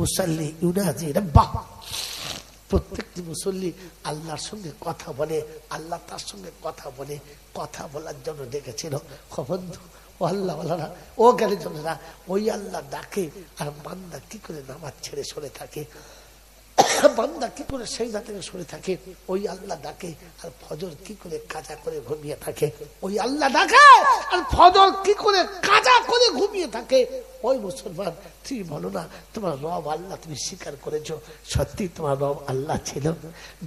মুসাল্লি, ইউনাজি, রাব্বা। প্রত্যেকটি মুসল্লি আল্লাহর সঙ্গে কথা বলে, আল্লাহ তার সঙ্গে কথা বলে, কথা বলার জন্য ডেকেছিল। বন্ধু, ও আল্লাহ বলারা, ও গেলে জনেরা ওই আল্লাহ ডাকে আর মান্দা কি করে নামাজ ছেড়ে সরে থাকে? বান্দা কি করে সেই থেকে থাকে? ওই আল্লাহ ডাকে, আর ফজর কি করে কাজা করে ঘুমিয়ে থাকে? ওই আল্লাহ ডাকে, আর ফজর কি করে কাজা করে ঘুমিয়ে থাকে? ওই মুসলমান, তুমি বলো না, তোমার রব আল্লাহ তুমি স্বীকার করেছ। সত্যি তোমার রব আল্লাহ ছিল।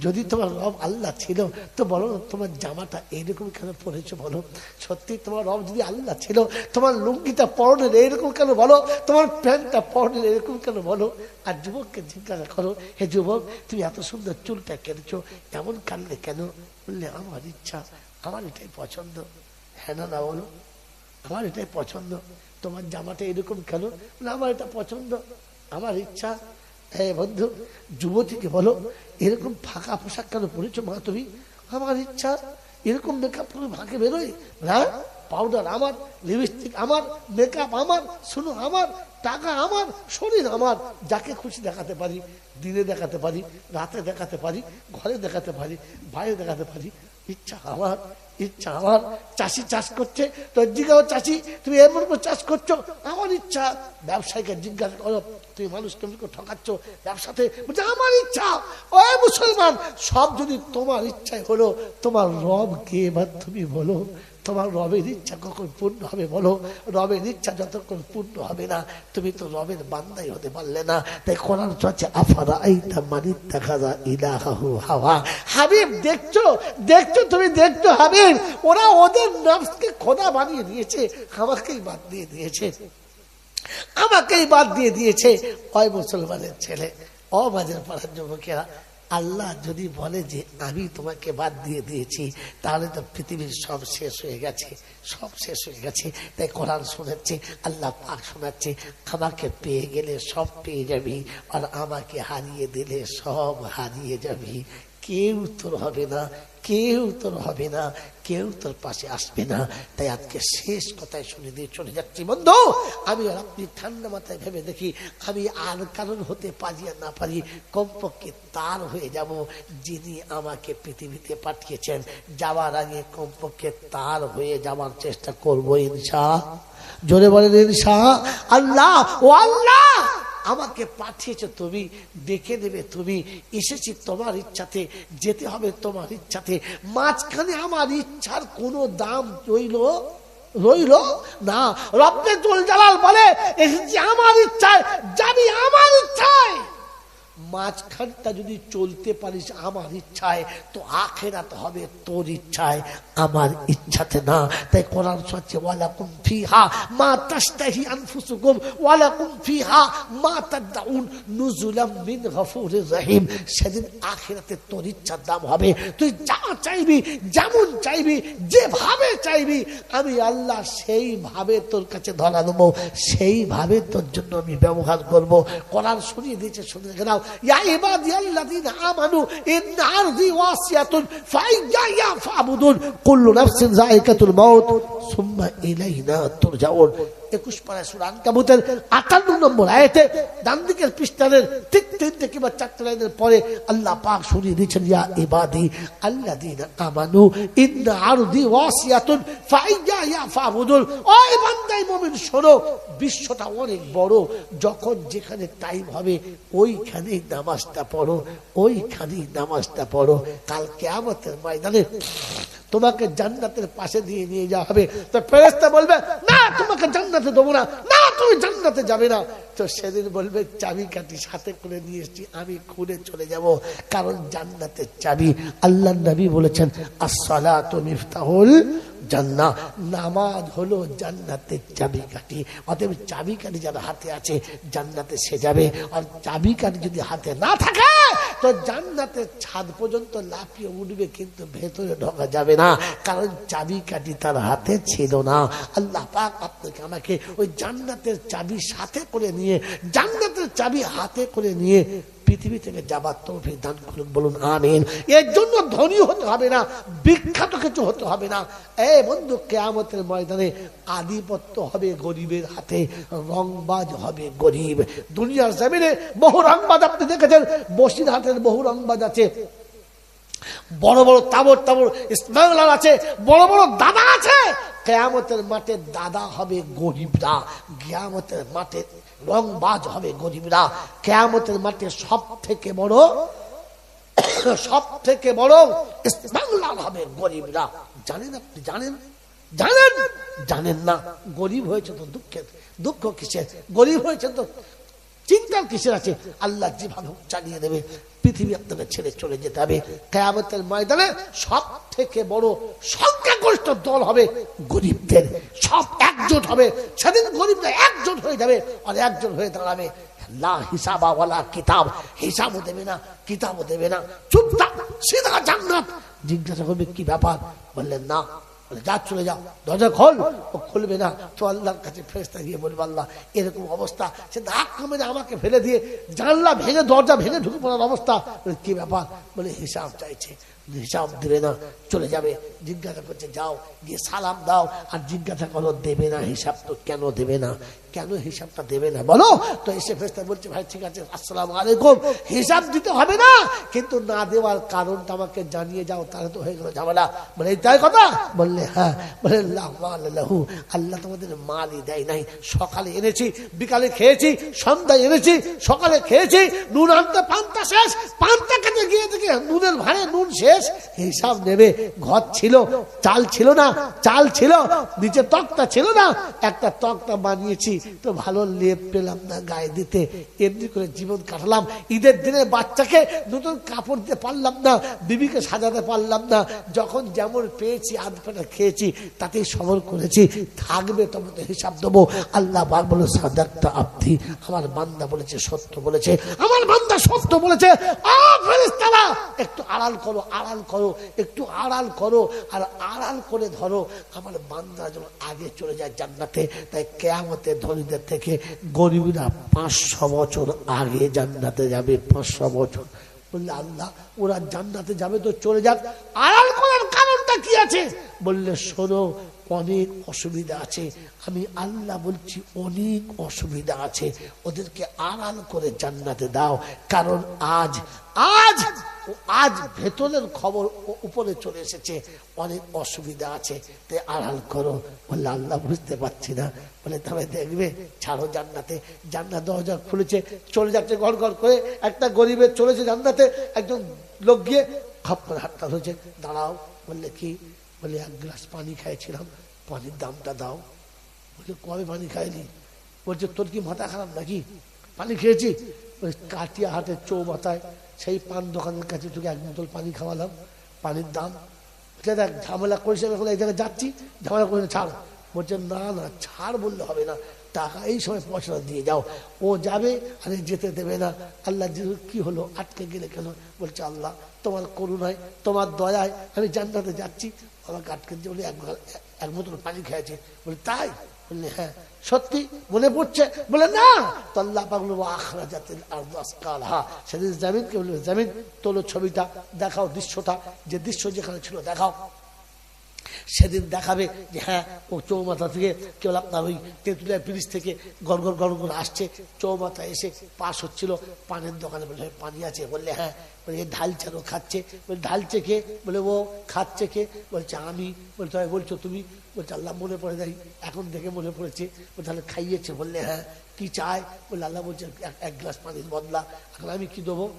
যদি তোমার রব আল্লাহ ছিল, তো বলো তোমার জামাটা এইরকম কেন পরেছো বলো? সত্যি তোমার রব যদি আল্লাহ ছিল, তোমার লুঙ্গিটা পরনের এইরকম কেন বলো? তোমার প্যান্টটা পরনের এরকম কেন বলো? আর যুবককে জিজ্ঞাসা করো, হে যুবক তুমি এত সুন্দর চুলটা কেটেছো এমন কানলে কেন? বললে আমার ইচ্ছা আমার এটাই পছন্দ। হ্যাঁ না না বলো। আমার এটাই পছন্দ। তোমার জামাটা এরকম কেন? বলে, আমার এটা পছন্দ। আমার ইচ্ছা। হ্যাঁ বন্ধু যুবতীকে বলো এরকম ফাঁকা পোশাক কেন পরেছো মা তুমি? আমার ইচ্ছা এরকম মেকআপ করে ফাঁকে বেরোয় না? পাউডার আমার লিপস্টিক আমার মেকআপ আমার শুনো আমার, টাকা আমার, শরীর আমার, যাকে খুশি দেখাতে পারি, দিনে দেখাতে পারি, রাতে দেখাতে পারি, ঘরে দেখাতে পারি, বাইরে দেখাতে পারি, ইচ্ছা আমার ইচ্ছা আমার, চাষি চাষ করছে, তো জিজ্ঞাসা চাষি, তুমি এমন করে চাষ করছ? আমার ইচ্ছা। ব্যবসায়ীকে জিজ্ঞাসা করো, তুমি মানুষ করে ঠকাচ্ছ ব্যবসাতে? বলছে, আমার ইচ্ছা। ওই মুসলমান, সব যদি তোমার ইচ্ছায় হলো, তোমার রব কে এবার তুমি বলো? তোমার রবের ইচ্ছা কখন পূর্ণ হবে বলো? রবের ইচ্ছা যতক্ষণ পূর্ণ হবে না, তুমি তো রবের বান্দাই হতে পারলে না। তাই কোরআন চলছে আফারা আইতা দেখা যা ইলাহু হাওয়া। হাবিব, দেখছ? দেখছ তুমি? দেখছ হাবিব? ওরা ওদের নফসকে খোদা বানিয়ে দিয়েছে, আমাকেই বাদ দিয়ে দিয়েছে। আমাকেই বাদ দিয়ে দিয়েছে। ওই মুসলমানের ছেলে? মাঝের পাড়ার যুবকেরা। আল্লাহ যদি বলে যে আমি তোমাকে বাদ দিয়ে দিয়েছি, তাহলে তো পৃথিবীর সব শেষ হয়ে গেছে, সব শেষ হয়ে গেছে। তাই কোরআন শোনাচ্ছে, আল্লাহ পাক শোনাচ্ছে, আমাকে পেয়ে গেলে সব পেয়ে যাবি, আর আমাকে হারিয়ে দিলে সব হারিয়ে যাবি। কেউ তোর হবে না কেউ তোর হবে না, কেউ তোর পাশে আসবে না। তাই আজকে শেষ কথায় শুনে দিয়ে চলে যাচ্ছি। বন্ধু, আমি আপনি ঠান্ডা মাথায় ভেবে দেখি, আমি আর কারণ হতে পারি আর না পারি, কমপক্ষে তার হয়ে যাব যিনি আমাকে পৃথিবীতে পাঠিয়েছেন। যাওয়ার আগে কমপক্ষে তার হয়ে যাওয়ার চেষ্টা করব ইনশা। জোরে বলেন ইনশা। আল্লাহ, ও আল্লাহ! আমাকে পাঠিয়েছ তুমি, দেখে নেবে তুমি। এসেছি তোমার ইচ্ছাতে, যেতে হবে তোমার ইচ্ছাতে। মাঝখানে আমার ইচ্ছার কোনো দাম রইল রইল না। রব্বে জল জালাল বলে, এসেছি আমার ইচ্ছায় যাবি আমার ইচ্ছায়। মাঝখানটা যদি চলতে পারিস আমার ইচ্ছায়, তো আখেরাত হবে তোর ইচ্ছায়, আমার ইচ্ছাতে না। তাই কোরআন সচ্ছে ওয়ালাকুম ফিহা মা তাস্তাহি আনফুসুকুম, ওয়ালাকুম ফিহা মা তাদাউন নুজুলাম মিন গফুরির রহিম। সেদিন আখেরাতে তোর ইচ্ছার দাম হবে। তুই যা চাইবি, যেমন চাইবি, যেভাবে চাইবি, আমি আল্লাহ সেইভাবে তোর কাছে ধরা দেবো, সেইভাবে তোর জন্য আমি ব্যবহার করব। কোরআন শুনিয়ে দিয়েছে, শুনে গেলাম يا عبادي الذين آمنوا إن عرضي واسية فإياي فاعبدون. كل نفس ذائقة الموت ثم إلينا ترجعون. একুশ পাড়ায় সুরান কাবুতের আটান্ন নম্বর আয়তে ডান দিকের পৃষ্ঠানের ঠিক তিনটে কিংবা চারটে লাইনের পরে আল্লাহ পাক শুনিয়ে দিয়েছেন, ইয়া ইবাদি আল্লাহ দিন আমানু ইন্না আরদি ওয়াসিয়াতুন ফাইয়া ইয়া ফাবুদুল ওই বান্দাই মুমিন, শোনো, বিশ্বটা অনেক বড়। যখন যেখানে টাইম হবে, ওইখানেই নামাজটা পড়ো, ওইখানেই নামাজটা পড়ো। কাল কেয়ামতের ময়দানে তোমাকে জান্নাতের পাশে দিয়ে নিয়ে যাওয়া হবে। তো ফেরেস্তা বলবে, না, তোমাকে জান্নাতে দেবো না। না, তুমি জান্নাতে যাবে না। তো সেদিন বলবে, চাবি কাটি সাথে করে নিয়ে এসছি, আমি খুলে চলে যাব, কারণ জান্নাতের চাবি আল্লাহ নবী বলেছেন আসলা তো মিফতাহুল জান্না নামাজ হলো জান্নাতের চাবিকাঠি অতএব চাবিকাঠি যার হাতে আছে, জান্নাতে সে যাবে। আর চাবিকাঠি যদি হাতে না থাকে, তো জান্নাতের ছাদ পর্যন্ত লাফিয়ে উঠবে, কিন্তু ভেতরে ঢোকা যাবে না। কারণ চাবিকাঠি তার হাতে ছিল না। আল্লাহ পাক আপনাকে আমাকে ওই জান্নাতের চাবি সাথে করে নিয়ে জান্নাতের চাবি হাতে করে নিয়ে পৃথিবী থেকে যাবার তৌফিক দান করুন, বলুন, আমিন। এর জন্য ধনী হতে হবে না, বিখ্যাত কিছু হতে হবে না। এ বন্ধু, কেয়ামতের ময়দানে আধিপত্য হবে গরিবের হাতে, রংবাজ হবে গরিব। দুনিয়ার জমিনে বহু রংবাজ আপনি দেখেছেন, বসির হাতের বহু রংবাজ আছে। বড় বড় তাবর তাবর স্মাগলার আছে, বড় বড় দাদা আছে। কেয়ামতের মাঠে দাদা হবে গরিবরা, কেয়ামতের মাঠে রংবাজ হবে গরিবরা। কেয়ামতের মাঠে সব থেকে বড় সব থেকে বড় হবে গরিবরা। জানেন আপনি, জানেন? জানেন? জানেন না? গরিব হয়েছে তো দুঃখের, দুঃখ কিসের? গরিব হয়েছে তো চিন্তার কিসের আছে? আল্লাহ হোক চালিয়ে দেবে, পৃথিবী আপনাকে ছেড়ে চলে যেতে হবে। কেয়ামতের ময়দানে সব থেকে বড় সংখ্যাগরিষ্ঠ দল হবে গরিবদের। সব একজোট হবে। সেদিন গরিবরা একজোট হয়ে যাবে আর একজোট হয়ে দাঁড়াবে। লা হিসাবাওয়ালা কিতাব। হিসাবও দেবে না, কিতাবও দেবে না। চুপচাপ, সিধা জান্নাত। জিজ্ঞাসা করবে, কি ব্যাপার? বললেন, না যা, চলে যাও। দরজা খোল। ও খুলবে না। তো আল্লাহর কাছে ফেরেস্তা গিয়ে বলবে, আল্লাহ, এরকম অবস্থা। সে ধাক্কা কমে আমাকে ফেলে দিয়ে জানলা ভেঙে, দরজা ভেঙে ঢুকে পড়ার অবস্থা। কি ব্যাপার? বলে, হিসাব চাইছে। হিসাব দেবে না, চলে যাবে, জিজ্ঞাসা করছে, যাও, গিয়ে সালাম দাও। আর জিজ্ঞাসা করো দেবে না, হিসাব তো কেন দেবে না? কেন হিসাবটা দেবে না? বলো। তো এসে ফেরেস্তা বলছে, ভাই, ঠিক আছে, আসসালাম আলাইকুম। হিসাব দিতে হবে না, কিন্তু না দেওয়ার কারণটা আমাকে জানিয়ে যাও, তাহলে তো হয়ে গেল ঝামেলা। বলে তাই কথা? বললে হ্যাঁ। বলে লাহু, আল্লাহ তোমাদের মালই দেয় নাই। সকালে এনেছি, বিকালে খেয়েছি, সন্ধ্যায় এনেছি, সকালে খেয়েছি, নুন আনতে পান্তা শেষ, পান্তা খেতে গিয়ে দেখি নুনের ভাড়ে নুন শেষ হিসাব নেবে। ঘর ছিল, চাল ছিল না, চাল ছিল, নিচে তক্তা ছিল না, একটা তক্তা বানিয়েছি, তো ভালো লেপ পেলাম না গায়ে দিতে। এমনি করে জীবন কাটালাম। ঈদের দিনে বাচ্চাকে নতুন কাপড় দিতে পারলাম না, বিবিকে সাজাতে পারলাম না। যখন যেমন পেয়েছি আধ পেটা খেয়েছি, তাতেই সবল করেছি। থাকবে তোমাকে হিসাব দেবো। আল্লাহ বার বলে সাদাকটা আপনি আমার বান্দা বলেছে, সত্য বলেছে। আমার বান্দা সত্য বলেছে একটু আড়াল করো আড়াল করো, একটু আড়াল করো, আর আড়াল করে ধরো। আমার বান্দা যেন আগে চলে যায় জান্নাতে, তাই কেয়ামতে ধনীদের থেকে গরিবরা পাঁচশো বছর আগে জান্নাতে যাবে, পাঁচশো বছর। বললে, আল্লাহ, ওরা জান্নাতে যাবে তো চলে যাক। আড়াল করার কারণটা কি আছে? বললে, শোনো, অনেক অসুবিধা আছে। আমি আল্লাহ বলছি, অনেক অসুবিধা আছে। ওদেরকে আড়াল করে জান্নাতে দাও। কারণ আজ আজ আজ ভেতরের খবর উপরে চলে এসেছে। অনেক অসুবিধা আছে। তে আড়াল করো। বললে, আল্লাহ বুঝতে পারছি না। বলে, তবে দেখবে, ছাড়ো জান্নাতে। জান্নাত দরজা খুলেছে, চলে যাচ্ছে গড় গড় করে। একটা গরিবের চলেছে জান্নাতে। একজন লোক গিয়ে খপ করে হাতটা ধরেছে। দাঁড়াও। বললে, কি? বলে এক গ্লাস পানি খাইছিলাম পানির দামটা দাও। বলছে, কবে পানি খাইনি বলছে, তোর কি মাথা খারাপ নাকি? পানি খেয়েছি। ওই কাটিয়া হাটের চৌমাথায় সেই পান দোকানের কাছে তোকে এক বোতল পানি খাওয়ালাম। পানির দাম। দেখ, ঝামেলা করেছে, এখন এই জায়গায় যাচ্ছি, ঝামেলা করে ছাড়। বলছে, না না, ছাড় বললে হবে না। টাকা এই সময় পয়সাটা দিয়ে যাও। ও যাবে, আরে যেতে দেবে না। আল্লাহ কি হলো, আটকে গেলে কেন? বলছে, আল্লাহ, তোমার করুণায়, তোমার দয়ায় আমি জান্নাতে যাচ্ছি। আমাকে আটকে দিয়ে বলে এক বোতল পানি খেয়েছে। বলে, তাই? হ্যাঁ সত্যি মনে পড়ছে? বলে, না। তো আল্লাহ পাক বলব আখরা আরদু আসকালহা। সেদিন জামিনকে বলবে জামিন তোলো ছবিটা, দেখাও দৃশ্যটা, যে দৃশ্য যেখানে ছিল দেখাও। সেদিন দেখাবে যে হ্যাঁ ও চৌমাথা থেকে কেউ আপনার ওই তেঁতুলিয়া ব্রিজ থেকে গড় গড় গড় করে আসছে। চৌমাথা এসে পাশ হচ্ছিল পানের দোকানে। বলে পানি আছে। বললে হ্যাঁ। বলে, এ ঢালছে আর ও খাচ্ছে। বলে, ঢালছে কে? বলে, ও খাচ্ছে কে? বলছে, আমি। বলছে "হয় বলছো তুমি? বলছে আল্লাহ মনে পড়ে দেয় এখন দেখে মনে পড়েছে। ও তাহলে খাইয়েছে। বললে হ্যাঁ কি চায়? বলে আল্লাহ বলছে, "এক- গ্লাস পানির বদলা, এখন আমি কি দেবো?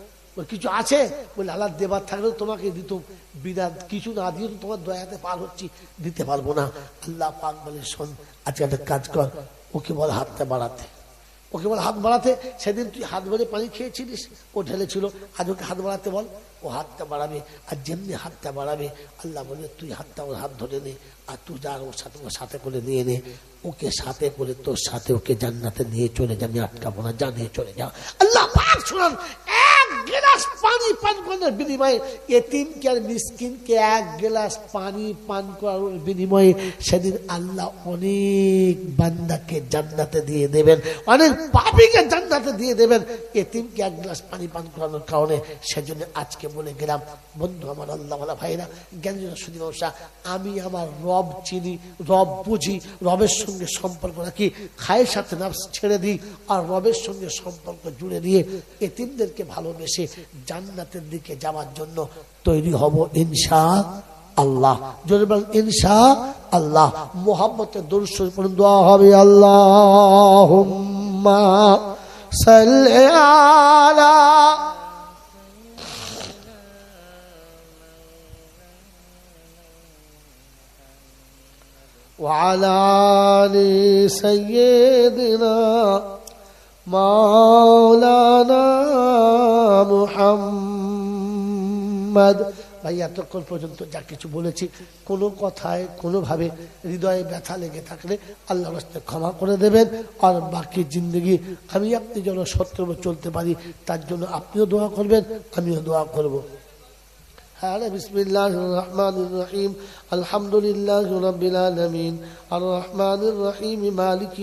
কিছু আছে? বলে আল্লাহ দেবার থাকলেও তোমাকে দিত বিনা, কিছু না দিয়ে তো তোমার দয়াতে পার হচ্ছি, দিতে পারব না। আল্লাহ পাক বলে, শোন, আজকে একটা কাজ কর, ওকে বল হাতটা বাড়াতে। ওকে বল হাত বাড়াতে, সেদিন তুই হাত ভরে পানি খেয়েছিলিস ও ঢেলেছিল আজ ওকে হাত বাড়াতে বল। ও হাতটা বাড়াবে, আর যেমনি হাতটা বাড়াবে, আল্লাহ বলে, তুই হাতটা ওর হাত ধরে নে, আর তুই যা ওর সাথে ওর সাথে করে নিয়ে নে। ওকে সাথে করে তোর সাথে ওকে জান্নাতে নিয়ে চলে যা, আমি আটকাবো না, যা নিয়ে চলে যা। আল্লাহ শুনান এক গ্লাস পানি পান করানোর বিনিময়ে এতিমকে আর মিসকিনকে এক গ্লাস পানি পান করানোর বিনিময়ে সেদিন আল্লাহ অনেক বান্দাকে জান্নাতে দিয়ে দেবেন, অনেক পাপিকে জান্নাতে দিয়ে দেবেন এতিমকে এক গ্লাস পানি পান করানোর কারণে সেজন্য আজকে বলে গেলাম, বন্ধু আমার আল্লাহ বলা ভাইরা জ্ঞানী সুদী আমি আমার রব চিনি, রব বুঝি, রবের সঙ্গে সম্পর্ক রাখি, খায়ের সাথে নাফস ছেড়ে দিই, আর রবের সঙ্গে সম্পর্ক জুড়ে দিয়ে এতিমদেরকে ভালোবেসে জান্নাতের দিকে যাওয়ার জন্য তৈরি হব ইনশা আল্লাহ জোরে বলেন ইনশা আল্লাহ মোহাম্মতের দর্শন পর্যন্ত দোয়া হবে আল্লাহ আলা وعلى آل سيدنا مولانا মোহাম্মদ। ভাই, এতক্ষণ পর্যন্ত যা কিছু বলেছি, কোনো কথায়, কোনোভাবে হৃদয়ে ব্যথা লেগে থাকলে আল্লাহ রাস্তায় ক্ষমা করে দেবেন। আর বাকি জিন্দগি আমি আপনি যেন সত্য চলতে পারি, তার জন্য আপনিও দোয়া করবেন, আমিও দোয়া করব। হ্যাঁ, রহিম। আলহামদুলিল্লাহ আর রহিম মালিক